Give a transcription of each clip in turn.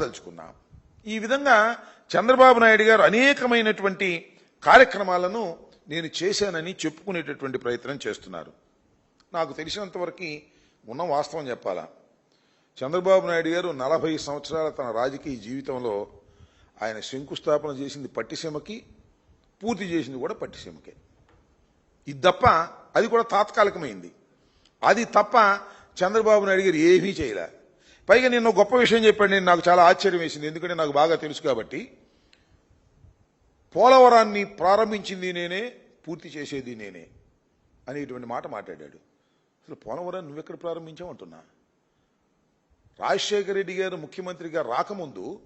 చెప్పదలుచుకున్నా ఈ విధంగా చంద్రబాబు నాయుడు గారు అనేకమైనటువంటి కార్యక్రమాలను నేను చేశానని చెప్పుకునేటటువంటి ప్రయత్నం చేస్తున్నారు. నాకు తెలిసినంతవరకు ఉన్న వాస్తవం చెప్పాలా. చంద్రబాబు నాయుడు గారు నలభై సంవత్సరాల తన రాజకీయ జీవితంలో ఆయన శంకుస్థాపన చేసింది పట్టిసీమకి పూర్తి చేసింది కూడా పట్టిసీమకే. ఇది తప్ప అది కూడా తాత్కాలికమైంది. అది తప్ప చంద్రబాబు నాయుడు గారు ఏమీ చేయలే. పైగా నిన్న గొప్ప విషయం చెప్పాడు. నేను నాకు చాలా ఆశ్చర్యం వేసింది. ఎందుకంటే నాకు బాగా తెలుసు కాబట్టి. పోలవరాన్ని ప్రారంభించింది నేనే పూర్తి చేసేది నేనే అనేటువంటి మాట మాట్లాడాడు. అసలు పోలవరాన్ని నువ్వెక్కడ ప్రారంభించావు అంటున్నా? రాజశేఖర రెడ్డి గారు ముఖ్యమంత్రిగా రాకముందు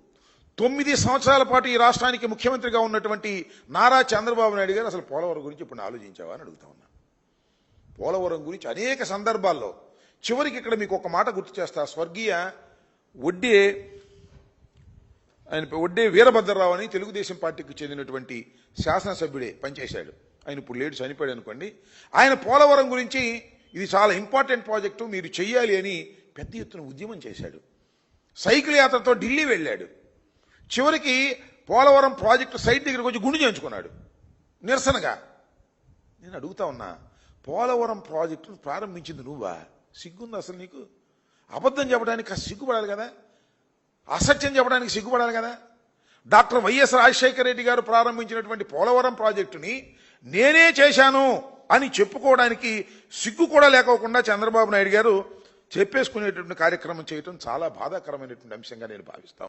తొమ్మిది సంవత్సరాల పాటు ఈ రాష్ట్రానికి ముఖ్యమంత్రిగా ఉన్నటువంటి నారా చంద్రబాబు నాయుడు గారు అసలు పోలవరం గురించి ఇప్పుడు ఆలోచించావా అని అడుగుతా ఉన్నా. పోలవరం గురించి అనేక సందర్భాల్లో చివరికి ఇక్కడ మీకు ఒక మాట గుర్తు చేస్తా. స్వర్గీయ వడ్డే ఆయన వడ్డే వీరభద్రరావు అని తెలుగుదేశం పార్టీకి చెందినటువంటి శాసనసభ్యుడే పనిచేశాడు. ఆయన ఇప్పుడు లేడు చనిపోయాడు అనుకోండి. ఆయన పోలవరం గురించి ఇది చాలా ఇంపార్టెంట్ ప్రాజెక్టు మీరు చెయ్యాలి అని పెద్ద ఎత్తున ఉద్యమం చేశాడు. సైకిల్ యాత్రతో ఢిల్లీ వెళ్ళాడు. చివరికి పోలవరం ప్రాజెక్టు సైట్ దగ్గరికి వచ్చి గుండు చేయించుకున్నాడు. నిరసనగా నేను అడుగుతా ఉన్నా పోలవరం ప్రాజెక్టును ప్రారంభించింది నువ్వా? సిగ్గుంది అసలు నీకు? అబద్ధం చెప్పడానికి సిగ్గుపడాలి కదా? అసత్యం చెప్పడానికి సిగ్గుపడాలి కదా? డాక్టర్ వైఎస్ రాజశేఖర రెడ్డి గారు ప్రారంభించినటువంటి పోలవరం ప్రాజెక్టుని నేనే చేశాను అని చెప్పుకోవడానికి సిగ్గు కూడా లేకోకుండా చంద్రబాబు నాయుడు గారు చెప్పేసుకునేటువంటి కార్యక్రమం చేయటం చాలా బాధాకరమైనటువంటి అంశంగా నేను భావిస్తాను